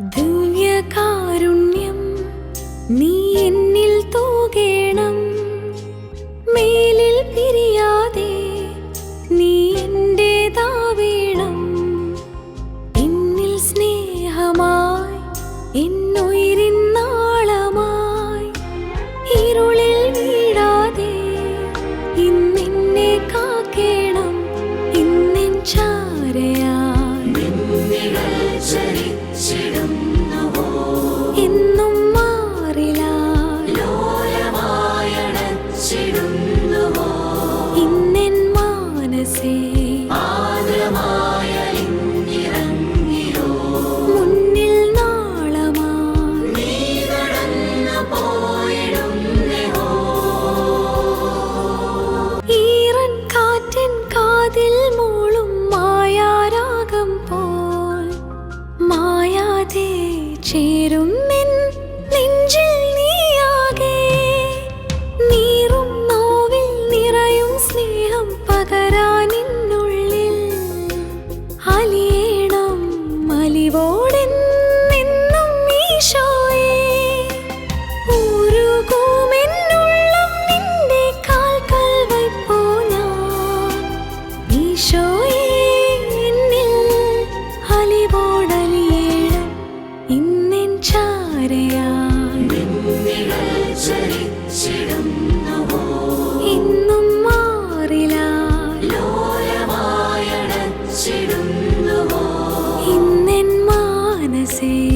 ദിവ്യകാരുണ്യം നീ സ്നേഹം പകരാനിന്നുള്ളിൽ അലിയണം അലിവോടെ നിന്നും ഈശോയെ. ഊരുകൂമെന്നുള്ളം നിന്റെ കാൽക്കൽ വയ്പോ ഞാൻ ഈശോയെ എന്നിൽ അലിവോടലിയേണം ഇന്നെൻ ചാരയാ see.